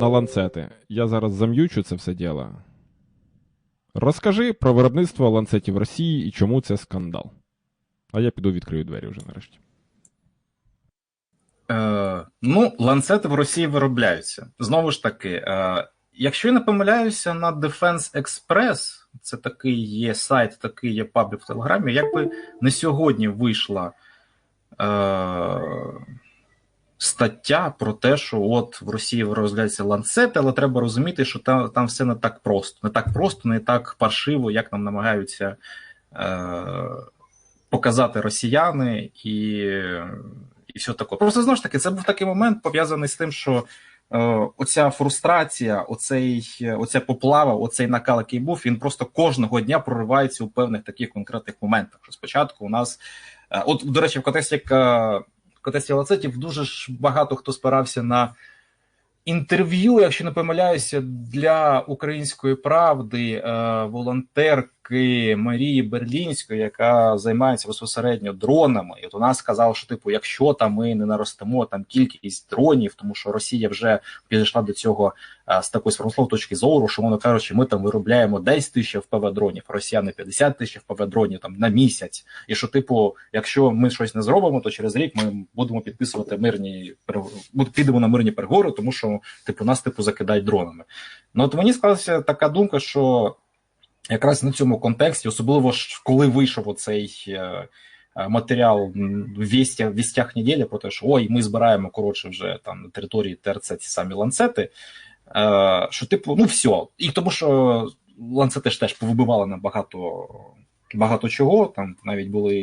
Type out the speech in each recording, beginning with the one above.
на ланцети. Я зараз зам'ючу це все діло. Розкажи про виробництво ланцетів в Росії і чому це скандал. А я піду відкрию двері вже нарешті. Е, ну, ланцети в Росії виробляються. Знову ж таки, е, якщо я не помиляюся, на Defense Express, це такий є сайт, такий є паблік в Телеграмі, якби не сьогодні вийшла е, стаття про те, що от в Росії розглядається ланцети, але треба розуміти, що там, там все не так просто. Не так просто, не так паршиво, як нам намагаються е, показати росіяни і, і все таке. Просто знову ж таки, це був такий момент пов'язаний з тим, що е, оця фрустрація, оцей, оця поплава, оцей накал, який був, він просто кожного дня проривається у певних таких конкретних моментах. Що спочатку у нас, е, от, до речі, в контексті як в лацетів дуже ж багато хто спирався на інтерв'ю, якщо не помиляюся, для української правди е, волонтерки Марії Берлінської, яка займається безпосередньо дронами. І от вона сказала, що типу, якщо там ми не наростемо там кількість дронів, тому що Росія вже підійшла до цього е, з такої промислової точки зору, що мовно кажучи, ми там виробляємо 10 тисяч ФПВ дронів, росіяни 50 тисяч ФПВ дронів там на місяць. І що, типу, якщо ми щось не зробимо, то через рік ми будемо підписувати мирні підемо на мирні переговори, тому що типу нас типу закидають дронами. Ну от мені склалася така думка, що якраз на цьому контексті, особливо коли вийшов оцей е, е, матеріал в вістях, вістях неділі про те, що ой, ми збираємо коротше вже там на території ТРЦ ці самі ланцети. Е, що, типу, ну все. І тому що ланцети ж теж повибивали на багато. Чого там навіть були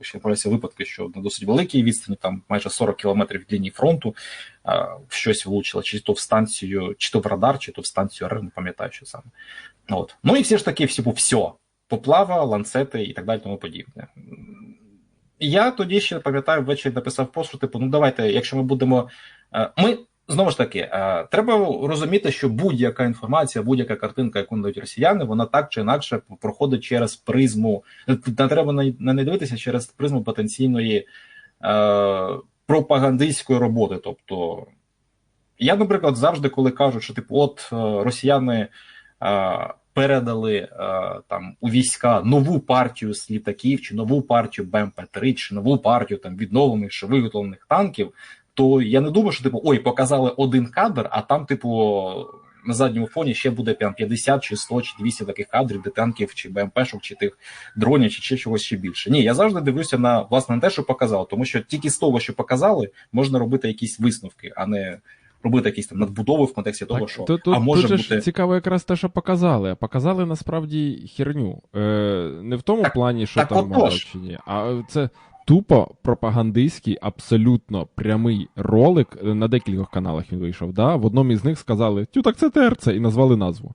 ще появляються випадки, що на досить великій відстані, там майже 40 кілометрів лінії фронту, щось влучило, чи то в станцію, чи то в радар, чи то в станцію РЕР, не пам'ятаю, що саме. От. Ну і всі ж таки, всі, все, поплава, ланцети і так далі, тому подібне. Я тоді ще пам'ятаю, ввечері написав пост, що типу, ну давайте, якщо ми будемо. е, Ми знову ж таки, е, треба розуміти, що будь-яка інформація, будь-яка картинка, яку надають росіяни, вона так чи інакше проходить через призму. Не треба не дивитися через призму потенційної е, пропагандистської роботи. Тобто, я, наприклад, завжди, коли кажуть, що типу, от е, росіяни. Передали е, там у війська нову партію з літаків, чи нову партію БМП-3, чи нову партію там відновлених чи виготовлених танків. То я не думаю, що типу ой, показали один кадр, а там, типу, на задньому фоні ще буде прям 50 чи 100 чи 200 таких кадрів, де танків, чи БМПшок, чи тих дронів, чи ще чогось ще більше. Ні, я завжди дивлюся на власне на те, що показали, тому що тільки з того, що показали, можна робити якісь висновки, а не робити якісь там надбудови в контексті того, що то, то, а може тут бути цікаво якраз те, що показали. Показали насправді херню. Е, не в тому Так- плані, що так там мало чи ні, а це тупо пропагандистський, абсолютно прямий ролик. е, На декількох каналах він вийшов. Да? В одному із них сказали: Тю, так це ТРЦ, і назвали назву.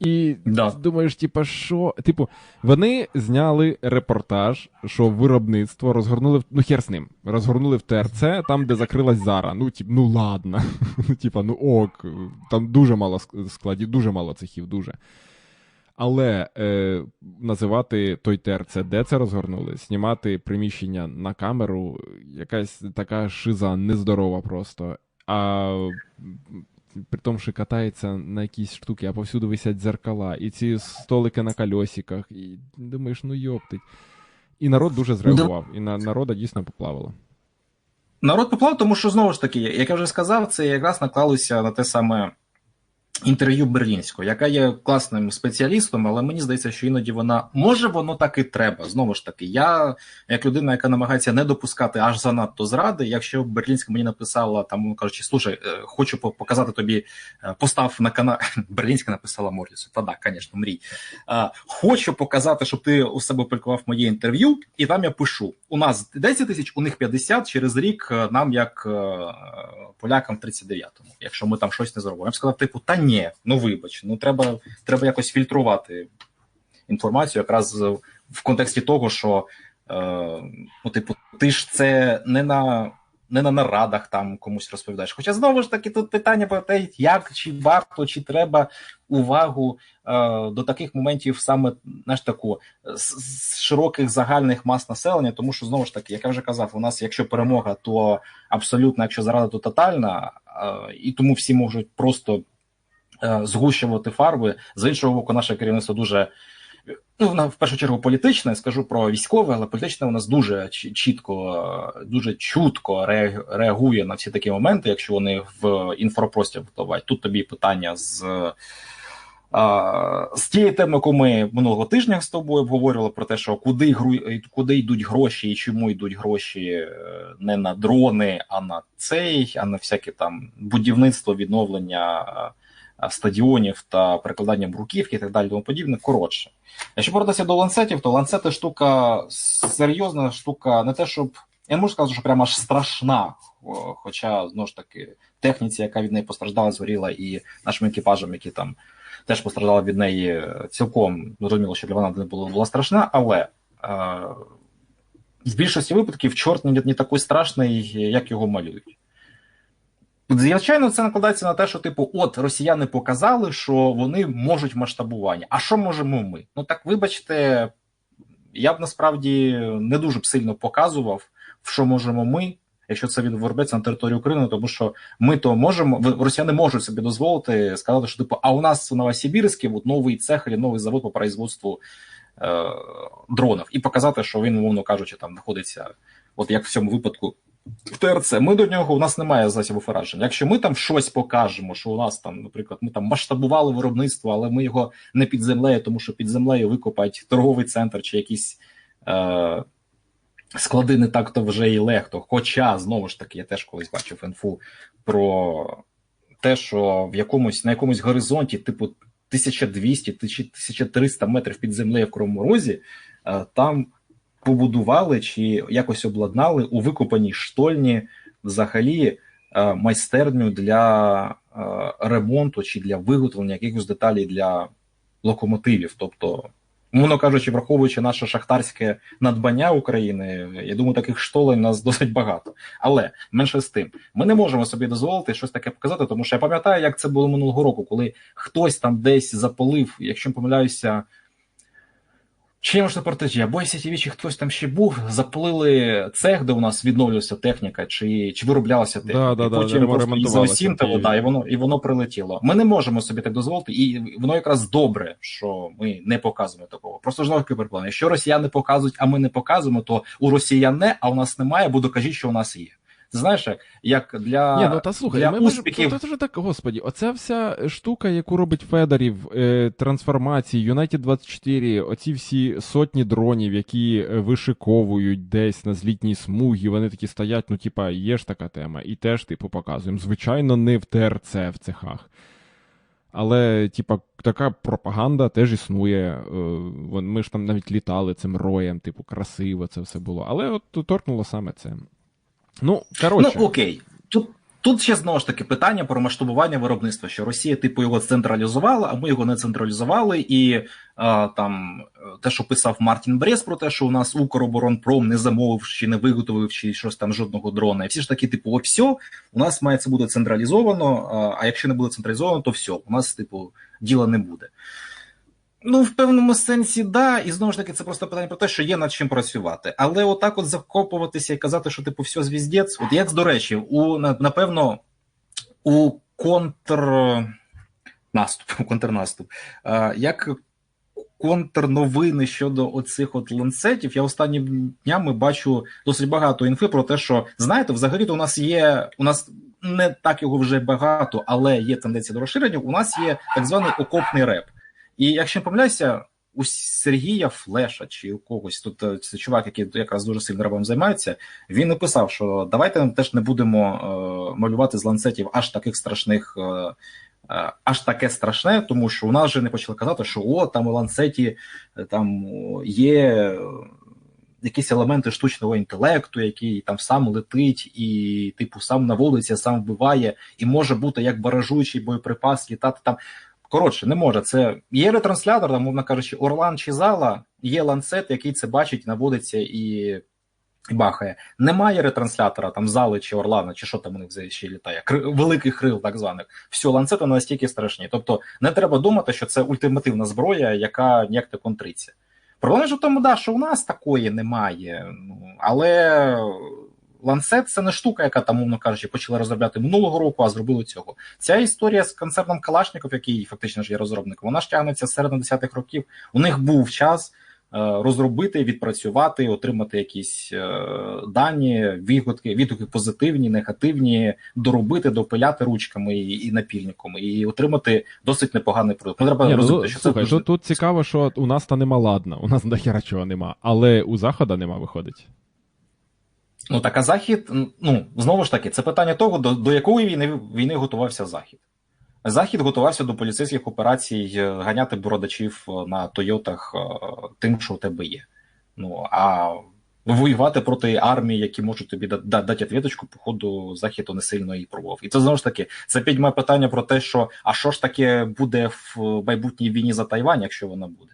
І Да. думаєш, типа, що? Типу, вони зняли репортаж, що виробництво розгорнули в ну хер з ним. Розгорнули в ТРЦ, там, де закрилась Зара. Ну, тип, ну ладно. Ну, типа, ну ок, там дуже мало складів, дуже мало цехів, дуже. Але е, називати той ТРЦ, де це розгорнули, знімати приміщення на камеру, якась така шиза нездорова просто. А при тому, що катається на якісь штуки, а повсюди висять дзеркала, і ці столики на кольосиках, і думаєш, ну йоптить. І народ дуже зреагував, і на народа дійсно поплавило. Народ поплав, тому що знову ж таки, як я вже сказав, це якраз наклалося на те саме інтерв'ю Берлінського, яка є класним спеціалістом, але мені здається, що іноді вона може воно так і треба. Знову ж таки, я як людина, яка намагається не допускати аж занадто зради. Якщо Берлінська мені написала там, ну, кажучи, слушай, е, хочу показати тобі, е, постав на канал. Берлінська написала Моррісу. Та да, звісно, мрій. Е, Хочу показати, щоб ти у себе опублікував моє інтерв'ю, і там я пишу: у нас 10 тисяч, у них 50, через рік нам як полякам в 39-му, якщо ми там щось не зробимо. Я б сказав, типу, та ні, ну вибач, ну треба, треба якось фільтрувати інформацію, якраз в контексті того, що е, ну, типу, ти ж це не на не на нарадах там комусь розповідаєш. Хоча знову ж таки тут питання про те, як чи варто, чи треба увагу е, до таких моментів саме знаєш, таку з, з широких загальних мас населення, тому що знову ж таки, як я вже казав, у нас якщо перемога, то абсолютно, якщо зарада, то тотальна, е, і тому всі можуть просто згущувати фарби. З іншого боку, наше керівництво дуже ну, в першу чергу політичне, скажу про військове, але політичне у нас дуже чітко, дуже чутко реагує на всі такі моменти, якщо вони в інфопростір впливають. Тут тобі питання з. З тієї теми, яку ми минулого тижня з тобою обговорювали про те, що куди куди йдуть гроші і чому йдуть гроші е, не на дрони, а на цей, а на всяке там будівництво, відновлення стадіонів та перекладання бруківки і так далі, тому подібне. Коротше, якщо повернутися до ланцетів, то ланцети штука серйозна штука, не те, щоб я не можу сказати, що прямо аж страшна. Хоча знову ж таки техніці, яка від неї постраждала, згоріла, і нашим екіпажам, які там теж постраждали від неї, цілком зрозуміло, що для вона не була, була страшна, але е, в більшості випадків чорт не, не такий страшний, як його малюють. Звичайно, це накладається на те, що, типу, от росіяни показали, що вони можуть масштабування. А що можемо ми? Ну так вибачте, я б насправді не дуже б сильно показував, що можемо ми, якщо це відвербеться на територію України, тому що ми то можемо, росіяни можуть собі дозволити сказати, що типу, а у нас в Новосибірській новий цех, новий завод по производству е, дронів, і показати, що він, умовно кажучи, там знаходиться, от як в цьому випадку в ТРЦ. Ми до нього у нас немає засобів ураження. Якщо ми там щось покажемо, що у нас там, наприклад, ми там масштабували виробництво, але ми його не під землею, тому що під землею викопають торговий центр чи якісь. Е- Склади не так то вже і легко. Хоча, знову ж таки, я теж колись бачив інфу про те, що в якомусь на якомусь горизонті, типу 1200 1300 метрів під землею в Кривому е, там побудували чи якось обладнали у викопаній штольні взагалі е, майстерню для е, ремонту чи для виготовлення якихось деталей для локомотивів. Тобто, мовно кажучи, враховуючи наше шахтарське надбання України, я думаю, таких штолень у нас досить багато. Але менше з тим, ми не можемо собі дозволити щось таке показати, тому що я пам'ятаю, як це було минулого року, коли хтось там десь запалив, якщо помиляюся. Чи може портежі, або чи хтось там ще був, запалили цех, де у нас відновлювалася техніка, чи чи вироблялася техніка. Да, да, і потім да, просто і за усім того, да, і воно і воно прилетіло. Ми не можемо собі так дозволити, і воно якраз добре, що ми не показуємо такого. Просто ж таки переплан. Якщо росіяни показують, а ми не показуємо, то у росіян не, а у нас немає, бо докажіть, що у нас є. Знаєш, як для Ні, ну та слухай, для ми успіхів... Можемо, то, то, так, господі, оця вся штука, яку робить Федорів, е, трансформації, United 24, оці всі сотні дронів, які е, вишиковують десь на злітній смугі, вони такі стоять, ну, типа, є ж така тема, і теж, типу, показуємо. Звичайно, не в ТРЦ в цехах. Але, типа, така пропаганда теж існує. Е, ми ж там навіть літали цим роєм, типу, красиво це все було. Але от торкнуло саме це. Ну, коротше. Ну, окей. Тут тут ще знову ж таки питання про масштабування виробництва, що Росія, типу, його централізувала, а ми його не централізували. І а, там те, що писав Мартін Брес про те, що у нас Укроборонпром не замовив чи не виготовив чи щось там жодного дрона. І всі ж таки, типу, о, все, у нас має це бути централізовано. А, а якщо не буде централізовано, то все, у нас, типу, діла не буде. Ну, в певному сенсі, да, і знову ж таки, це просто питання про те, що є над чим працювати. Але отак, от закопуватися і казати, що типу все звіздець, от як до речі, у напевно у контрнаступ, контрнаступ, як контрновини щодо оцих от ланцетів, я останніми днями бачу досить багато інфи про те, що знаєте, взагалі-то у нас є у нас. Не так його вже багато, але є тенденція до розширення. У нас є так званий окопний реп. І якщо не помиляюся, у Сергія Флеша чи у когось тут е, це чувак, який якраз дуже сильно рабом займається, він написав, що давайте теж не будемо е, малювати з ланцетів аж таких страшних. Е, е, аж таке страшне, тому що у нас вже не почали казати, що о, там у ланцеті там є якісь елементи штучного інтелекту, який там сам летить і, типу, сам наводиться, сам вбиває, і може бути як баражуючий боєприпас літати там. Коротше, не може. Це є ретранслятор, там, мовно кажучи, Орлан чи зала, є ланцет, який це бачить, наводиться і бахає. Немає ретранслятора, там зали чи Орлана, чи що там у них ще літає. Кри... Великих крил, так званих. Все, ланцети настільки страшні. Тобто не треба думати, що це ультимативна зброя, яка ніяк не контриться. Проблема ж в тому, да, що у нас такої немає. Ну, але ланцет це не штука, яка там, умовно кажучи, почали розробляти минулого року, а зробили цього. Ця історія з концерном Калашников, який фактично ж є розробником, вона ж тягнеться з середини десятих років. У них був час е, розробити, відпрацювати, отримати якісь е, дані, відгуки, відгуки позитивні, негативні, доробити, допиляти ручками і, і напільником, і отримати досить непоганий продукт. Ну, треба ну, розуміти, що слухай, це дуже... тут, тут цікаво, що у нас та нема ладна, у нас дохера чого нема, але у захода нема виходить. Ну так а захід, ну знову ж таки, це питання того, до, до якої війни війни готувався захід. Захід готувався до поліцейських операцій е, ганяти бородачів е, на Тойотах е, тим, що у тебе є. Ну а воювати проти армії, які можуть тобі да- дати відвідочку, походу, захід не сильно і пробував. І це знову ж таки це підьме питання про те, що а що ж таке буде в майбутній війні за Тайвань, якщо вона буде.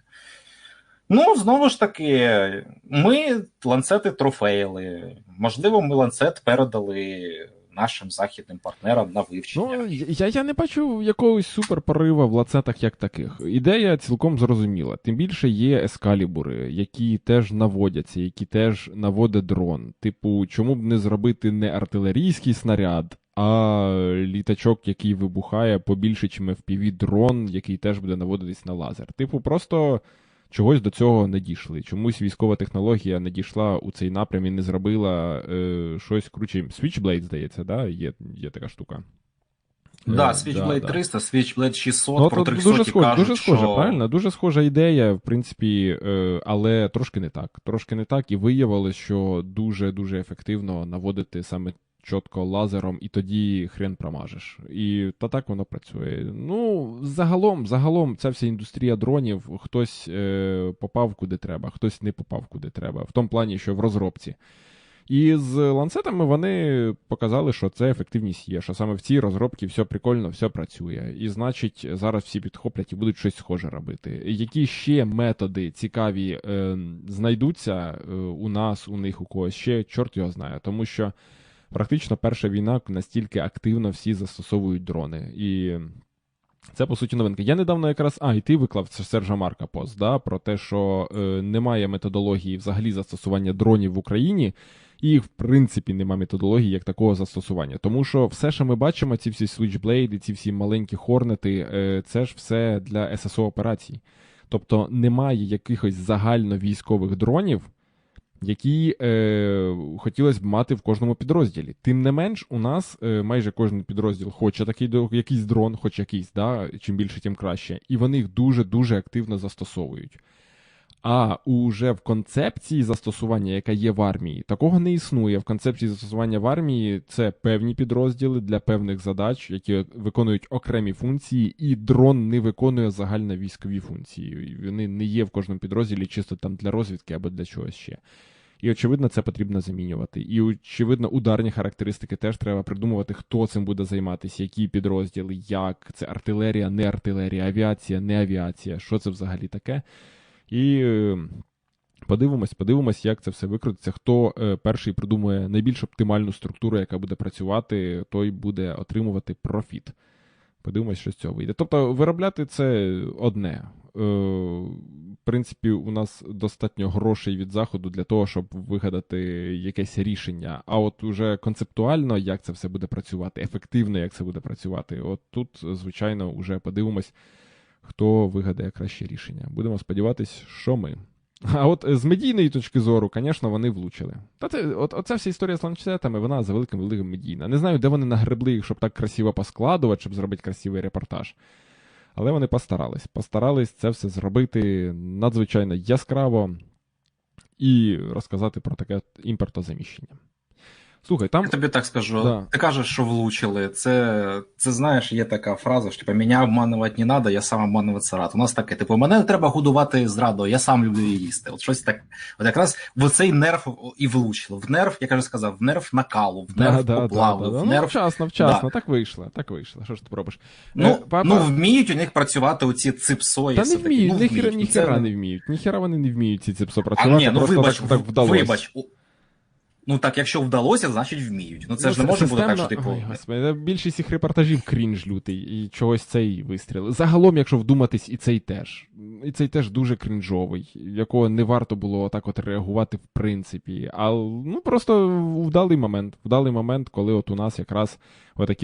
Ну, знову ж таки, ми ланцети трофеїли. Можливо, ми ланцет передали нашим західним партнерам на вивчення. Ну, я, я не бачу якогось суперпорива в лацетах як таких. Ідея цілком зрозуміла. Тим більше є ескалібури, які теж наводяться, які теж наводить дрон. Типу, чому б не зробити не артилерійський снаряд, а літачок, який вибухає побільше, чим FPV дрон, який теж буде наводитись на лазер. Типу, просто чогось до цього не дійшли. Чомусь військова технологія не дійшла у цей напрям і не зробила е, щось круче. Switchblade, здається, да? є, є така штука. Да, Е, Switchblade да. 300, Switchblade 600, Ну, про 300 дуже схоже, кажуть, дуже схоже, що... правильно? Дуже схожа ідея, в принципі, е, але трошки не так. Трошки не так, і виявилось, що дуже-дуже ефективно наводити саме чітко лазером, і тоді хрен промажеш. І та так воно працює. Ну, загалом, загалом, ця вся індустрія дронів, хтось е, попав куди треба, хтось не попав куди треба. В тому плані, що в розробці. І з ланцетами вони показали, що це ефективність є, що саме в цій розробці все прикольно, все працює. І значить, зараз всі підхоплять і будуть щось схоже робити. Які ще методи цікаві е, знайдуться е, у нас, у них, у когось ще, чорт його знає, тому що практично перша війна настільки активно всі застосовують дрони. І це по суті новинка. Я недавно якраз. А, і ти виклав це Сержа Марка пост, да, про те, що е, немає методології взагалі застосування дронів в Україні, і в принципі, немає методології як такого застосування. Тому що все, що ми бачимо, ці всі Switchblade, ці всі маленькі хорнети, е, це ж все для ССО операцій. Тобто немає якихось загальновійськових дронів, які е, хотілося б мати в кожному підрозділі. Тим не менш, у нас е, майже кожен підрозділ хоче такий якийсь дрон, хоч якийсь, да? чим більше, тим краще. І вони їх дуже-дуже активно застосовують. А уже в концепції застосування, яка є в армії, такого не існує. В концепції застосування в армії це певні підрозділи для певних задач, які виконують окремі функції, і дрон не виконує загальновійськові функції. Вони не є в кожному підрозділі чисто там для розвідки або для чогось ще. І очевидно, це потрібно замінювати. І очевидно, ударні характеристики теж треба придумувати, хто цим буде займатися, які підрозділи, як це артилерія, не артилерія, авіація, не авіація, що це взагалі таке. І е, подивимось, подивимось, як це все викрутиться. Хто е, перший придумує найбільш оптимальну структуру, яка буде працювати, той буде отримувати профіт. Подивимось, що з цього вийде. Тобто, виробляти це одне. Е, в принципі, у нас достатньо грошей від заходу для того, щоб вигадати якесь рішення. А от уже концептуально, як це все буде працювати, ефективно, як це буде працювати, от тут, звичайно, вже подивимось, хто вигадає краще рішення. Будемо сподіватися, що ми. А от з медійної точки зору, звісно, вони влучили. Та це, от, оця вся історія з ланцетами, вона за великим великим медійна. Не знаю, де вони нагребли їх, щоб так красиво поскладувати, щоб зробити красивий репортаж. Але вони постарались. Постарались це все зробити надзвичайно яскраво і розказати про таке імпортозаміщення. Слухай, там. Я тобі так скажу, Да. ти кажеш, що влучили. Це, це знаєш, є така фраза, що типу, мене обманувати не треба, я сам обманувати рад. У нас таке, типу, мене не треба годувати зрадою, я сам люблю її їсти. От щось так. От якраз в цей нерв і влучило. В нерв, я вже сказав, в нерв накалу, в нерв облави, в Ну, нерв. вчасно, вчасно, Да. так вийшло, так вийшло. Що ж ти робиш? Ну, Е, папа- ну, вміють у них працювати оці ципсої. Та не вміють, ну, вміють. ніхера Це- не вміють. Ніхера вони не вміють ці ципсо А працювати. ні, ну вибач, так, так вибач. У, Ну так, якщо вдалося, значить вміють. Ну це Ну, ж не може бути так, що типу. Ой, господи, більшість цих репортажів крінж лютий, і чогось цей вистріл. Загалом, якщо вдуматись, і цей теж. І цей теж дуже крінжовий, якого не варто було так от реагувати в принципі. А ну просто вдалий момент. Вдалий момент, коли от у нас якраз отакі